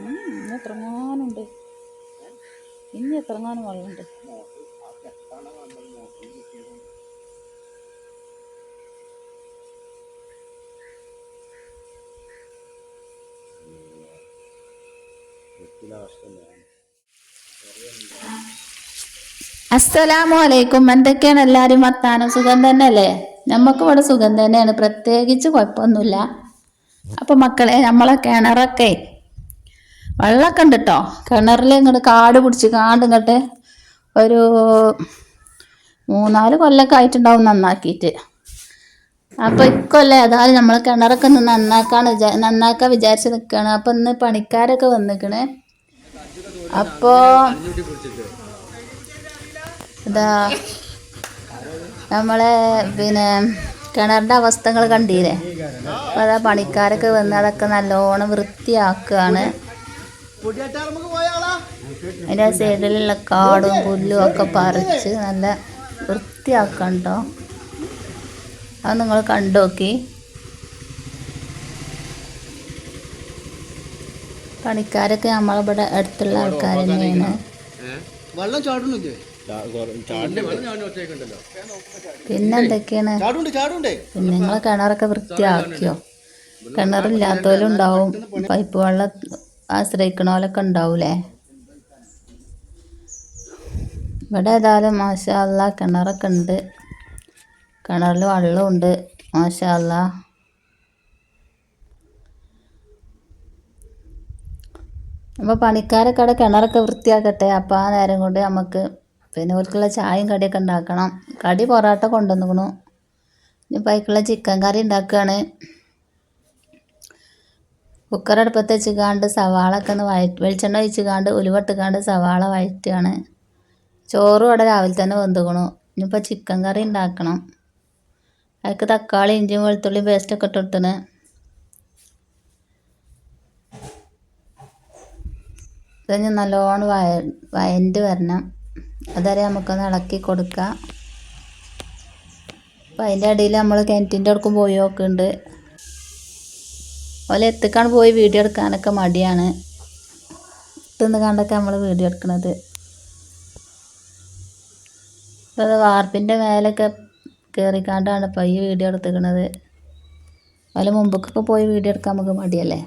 ഇനി എത്രങ്ങാനുണ്ട് ഇനി എത്രങ്ങാനും വെള്ളമുണ്ട് അസ്സലാമു അലൈക്കും എന്തൊക്കെയാണ് എല്ലാവരും വർത്താനം? സുഖം തന്നെയല്ലേ? നമുക്ക് ഇവിടെ സുഖം തന്നെയാണ്. പ്രത്യേകിച്ച് കുഴപ്പമൊന്നുമില്ല. അപ്പം മക്കളെ നമ്മളെ കിണറൊക്കെ വെള്ളമൊക്കെ ഉണ്ട് കേട്ടോ. കിണറിൽ ഇങ്ങോട്ട് കാട് പിടിച്ച് കാണ്ട് ഇങ്ങോട്ട് ഒരു മൂന്നാൽ കൊല്ലമൊക്കെ ആയിട്ടുണ്ടാവും നന്നാക്കിയിട്ട്. അപ്പോൾ ഇക്കൊല്ലം ഏതായാലും നമ്മൾ കിണറൊക്കെ ഒന്ന് നന്നാക്കാൻ നന്നാക്കാൻ വിചാരിച്ച് നിൽക്കുകയാണ് അപ്പൊ ഇന്ന് പണിക്കാരൊക്കെ വന്നിക്കണേ. അപ്പോൾ ഇതാ നമ്മളെ പിന്നെ കിണറിന്റെ അവസ്ഥകൾ കണ്ടീലേ അപ്പോൾ അതാ പണിക്കാരൊക്കെ വന്ന് അതൊക്കെ നല്ലോണം വൃത്തിയാക്കുകയാണ് അതിന്റെ സൈഡിലുള്ള കാടും പുല്ലും ഒക്കെ പറിച്ച് നല്ല വൃത്തിയാക്കണ്ടോ? കേട്ടോ അത് നിങ്ങൾ കണ്ടോക്കി പണിക്കാരൊക്കെ നമ്മളിവിടെ അടുത്തുള്ള ആൾക്കാർ തന്നെയാണ് വെള്ളം ചാടുന്നില്ലേ പിന്നെ എന്തൊക്കെയാണ്? ചാടുണ്ട് ചാടുണ്ടേ. പിന്നെ നിങ്ങൾ കിണറൊക്കെ വൃത്തിയാക്കിയോ? കിണറില്ലാത്തവരും ഉണ്ടാവും പൈപ്പ് വെള്ളം ആശ്രയിക്കണോലൊക്കെ ഉണ്ടാവൂലേ ഇവിടെ ഏതായാലും മാഷാല്ല കിണറൊക്കെ ഉണ്ട് കിണറിൽ വെള്ളമുണ്ട് മാഷാല്ല അപ്പോൾ പണിക്കാരൊക്കെ അവിടെ കിണറൊക്കെ വൃത്തിയാക്കട്ടെ. അപ്പോൾ ആ നേരം കൊണ്ട് നമുക്ക് പിന്നെ ഓർക്കുള്ള ചായയും കടിയൊക്കെ ഉണ്ടാക്കണം. കടി പൊറോട്ട കൊണ്ടുവന്നിക്കണു. ഇനി ബൈക്കുള്ള ചിക്കൻ കറി ഉണ്ടാക്കുകയാണ് വെച്ച് വെച്ചുകാണ്ട് സവാള ഒക്കെ ഒന്ന് വഴ വെളിച്ചെണ്ണ ഒഴിച്ചുകാണ്ട് ഉലുവട്ടുകാണ്ട് സവാള വഴറ്റുകയാണ്. ചോറും അവിടെ രാവിലെ തന്നെ വെന്തുക്കണു ഇനിയിപ്പോൾ ചിക്കൻ കറി ഉണ്ടാക്കണം. അതിക്ക് തക്കാളി ഇഞ്ചിയും വെളുത്തുള്ളി പേസ്റ്റൊക്കെ ഇട്ട് കൊടുത്തണ് ഇതഞ്ഞ് നല്ലോണം വയ വയന്റ് വരണം. അതുവരെ നമുക്കൊന്ന് ഇളക്കി കൊടുക്കാം. അപ്പം അതിന്റെ ഇടയിൽ നമ്മൾ കിണറ്റിന്റെ അടുക്കും പോയി നോക്കുന്നുണ്ട്. ഓലെ എത്തിക്കാണ് പോയി വീഡിയോ എടുക്കാനൊക്കെ മടിയാണ്. തിന്ന് കണ്ടൊക്കെ നമ്മൾ വീഡിയോ എടുക്കുന്നത് ഇപ്പോൾ അത് വാർപ്പിന്റെ മേലൊക്കെ കയറിക്കാണ്ടാണ് ഇപ്പോൾ ഈ വീഡിയോ എടുത്തിക്കണത്. അതിൽ മുമ്പൊക്കെ പോയി വീഡിയോ എടുക്കാൻ നമുക്ക് മടിയല്ലേ?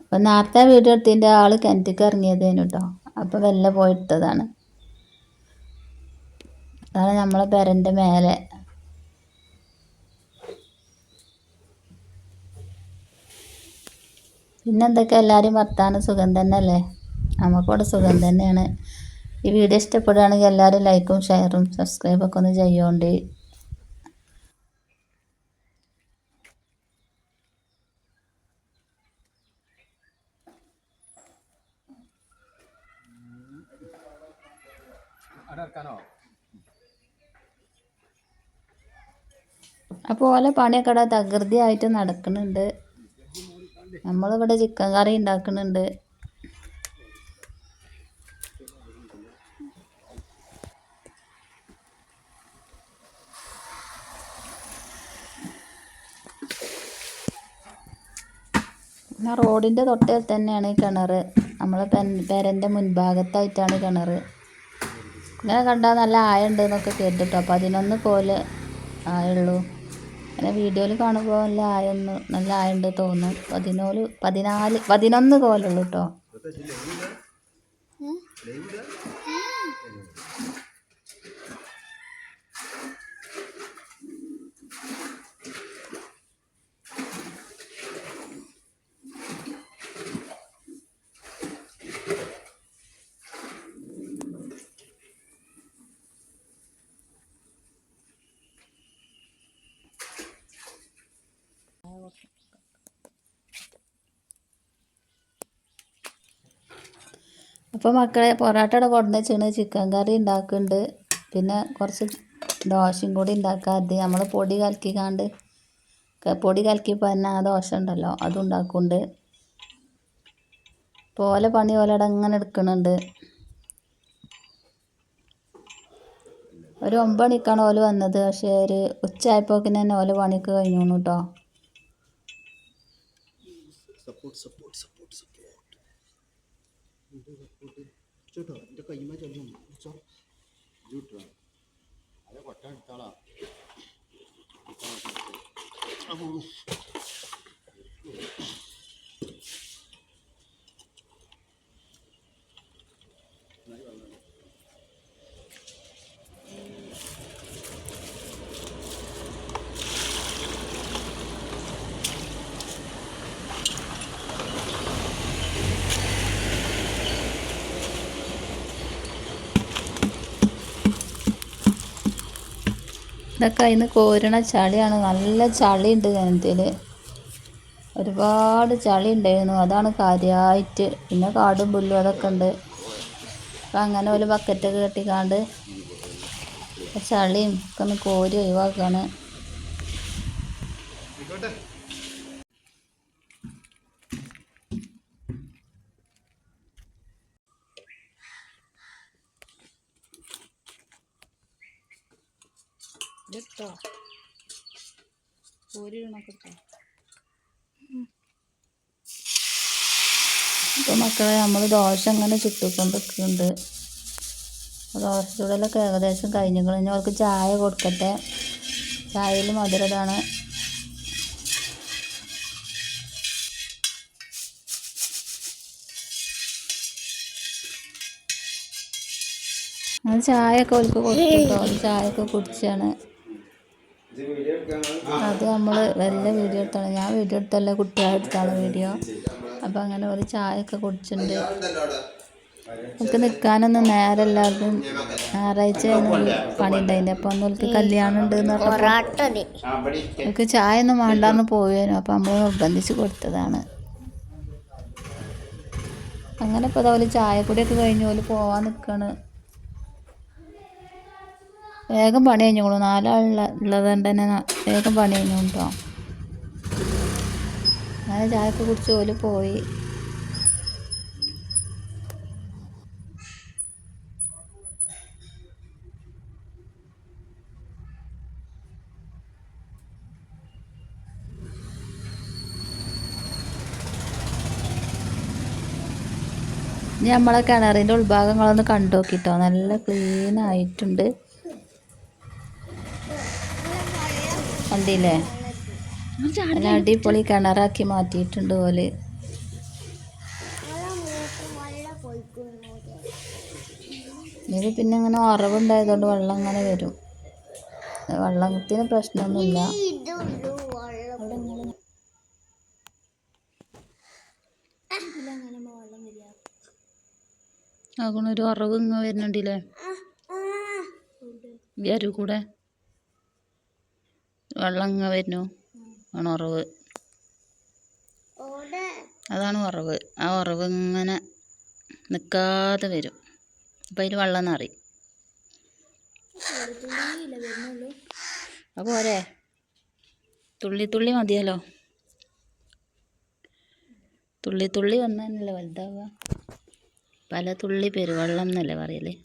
അപ്പം നേരത്തെ വീഡിയോ എടുത്തതിന്റെ ആൾ കിണറ്റിക്ക് ഇറങ്ങിയതേനു കേട്ടോ അപ്പോൾ വെല്ല പോയിട്ടതാണ് അതാണ് നമ്മളെ പെരന്റെ മേലെ. പിന്നെ എന്തൊക്കെ എല്ലാവരും വർത്താനം സുഖം തന്നെയല്ലേ? നമുക്കിവിടെ സുഖം തന്നെയാണ്. ഈ വീഡിയോ ഇഷ്ടപ്പെടുകയാണെങ്കിൽ എല്ലാവരും ലൈക്കും ഷെയറും സബ്സ്ക്രൈബൊക്കെ ഒന്ന് ചെയ്യുകൊണ്ട് അപ്പോൾ ഓലെ പണിയൊക്കെ അവിടെ തകൃതിയായിട്ട് നടക്കുന്നുണ്ട്. നമ്മളിവിടെ ചിക്കൻ കറി ഉണ്ടാക്കുന്നുണ്ട്. പിന്നെ റോഡിന്റെ തൊട്ടേ തന്നെയാണ് കിണർ നമ്മളെ പെൻ മുൻഭാഗത്തായിട്ടാണ് കിണർ ഇങ്ങനെ കണ്ടാൽ നല്ല ആയുണ്ട് എന്നൊക്കെ കേട്ടിട്ടോ പതിനൊന്ന് പോലെ ആയുള്ളൂ. അങ്ങനെ വീഡിയോയിൽ കാണുമ്പോൾ നല്ല ആയൊന്ന് നല്ല ആയുണ്ട് തോന്നും. പതിനോൽ പതിനാല് പതിനൊന്ന് കോലുള്ളൂ കേട്ടോ അപ്പോൾ മക്കളെ പൊറോട്ടയുടെ കൊണ്ടു വെച്ചാണ് ചിക്കൻ കറി ഉണ്ടാക്കുന്നുണ്ട് പിന്നെ കുറച്ച് ദോശയും കൂടി ഉണ്ടാക്കാതെ നമ്മൾ പൊടി കലക്കി കാണ്ട് പൊടി കലക്കി പറഞ്ഞ ആ ദോശ ഉണ്ടല്ലോ അതും ഉണ്ടാക്കുന്നുണ്ട് പോലെ പണി പോലെടെ അങ്ങനെ എടുക്കുന്നുണ്ട് ഒരു ഒമ്പത് മണിക്കാണ് ഓൽ വന്നത്. പക്ഷേ ഒരു ഉച്ചയായപ്പോക്കിന് തന്നെ ഓൽ പണിക്ക് കഴിഞ്ഞു കേട്ടോ ചേട്ടോ എന്റെ കൈമ ചെല്ലും പിടിച്ചോ ഇതൊക്കെ അതിന് കോരണ ചളിയാണ്. നല്ല ചളിയുണ്ട് കിണറ്റിൽ ഒരുപാട് ചളി ഉണ്ടായിരുന്നു അതാണ് കാര്യമായിട്ട് പിന്നെ കാടും പുല്ലും അതൊക്കെ ഉണ്ട്. അപ്പം അങ്ങനെ ഒരു ബക്കറ്റൊക്കെ കെട്ടിക്കാണ്ട് ചളിയും ഒക്കെ ഒന്ന് കോരി ഒഴിവാക്കുകയാണ് ഇട്ടോ കോരി ഇപ്പം മക്കളെ നമ്മൾ ദോശ അങ്ങനെ ചുട്ടിക്കൊണ്ടിരിക്കുന്നുണ്ട് ദോശ ചുടലൊക്കെ ഏകദേശം കഴിഞ്ഞു. ഇനി അവർക്ക് ചായ കൊടുക്കട്ടെ? ചായയിൽ മധുരതാണ് ചായ ഒക്കെ അവർക്ക് കൊടുത്തിട്ടോ? ചായ ഒക്കെ കുടിച്ചാണ്. അത് നമ്മൾ വല്ല വീഡിയോ എടുത്താണ്. ഞാൻ വീഡിയോ എടുത്തല്ല കുട്ടികളെ എടുത്താണ് വീഡിയോ അപ്പം അങ്ങനെ ഒരു ചായയൊക്കെ കുടിച്ചിട്ടുണ്ട്. എനിക്ക് നിൽക്കാനൊന്നും നേരമല്ലാതും ഞായറാഴ്ച പണി ഉണ്ടായിന്റെ അപ്പം ഒന്നും എനിക്ക് കല്യാണം ഉണ്ട് എനിക്ക് ചായ ഒന്നും വേണ്ടാന്ന് പോയേനു. അപ്പം നമ്മൾ നിർബന്ധിച്ച് കൊടുത്തതാണ്. അങ്ങനെ ഇപ്പോൾ അതുപോലെ ചായപ്പൊടിയൊക്കെ കഴിഞ്ഞ് പോലെ പോവാൻ നിൽക്കാണ് വേഗം പണി കഴിഞ്ഞോളൂ. നാലാളുള്ള ഉള്ളത് കൊണ്ട് തന്നെ വേഗം പണി കഴിഞ്ഞു കേട്ടോ അങ്ങനെ ചായക്ക് കുടിച്ച് ഓൽ പോയി. നമ്മളെ കിണറിന്റെ ഉൾഭാഗങ്ങളൊന്ന് കണ്ടു നോക്കിട്ടോ നല്ല ക്ലീൻ ആയിട്ടുണ്ട്. കണ്ടില്ലേ? നല്ല അടിപൊളി കിണറാക്കി മാറ്റിയിട്ടുണ്ട് പോലെ ഇത് പിന്നെ ഇങ്ങനെ ഉറവുണ്ടായതുകൊണ്ട് വെള്ളം ഇങ്ങനെ വരും. വെള്ളത്തിന് പ്രശ്നമൊന്നുമില്ല. അങ്ങനെ ഒരു ഉറവ് ഇങ്ങനെ വരുന്നുണ്ടല്ലേ? ഈ കൂടെ വെള്ളം വരുന്നു ആണ് ഉറവ്. അതാണ് ഉറവ്. ആ ഉറവ് ഇങ്ങനെ നിൽക്കാതെ വരും. അപ്പം അതിൽ വെള്ളം നിറി അപ്പോൾ പോരെ. തുള്ളി തുള്ളി മതിയല്ലോ. തുള്ളി തുള്ളി വന്നതന്നല്ലേ വലുതാവുക. പല തുള്ളി പെരുവെള്ളം എന്നല്ലേ പറയൽ?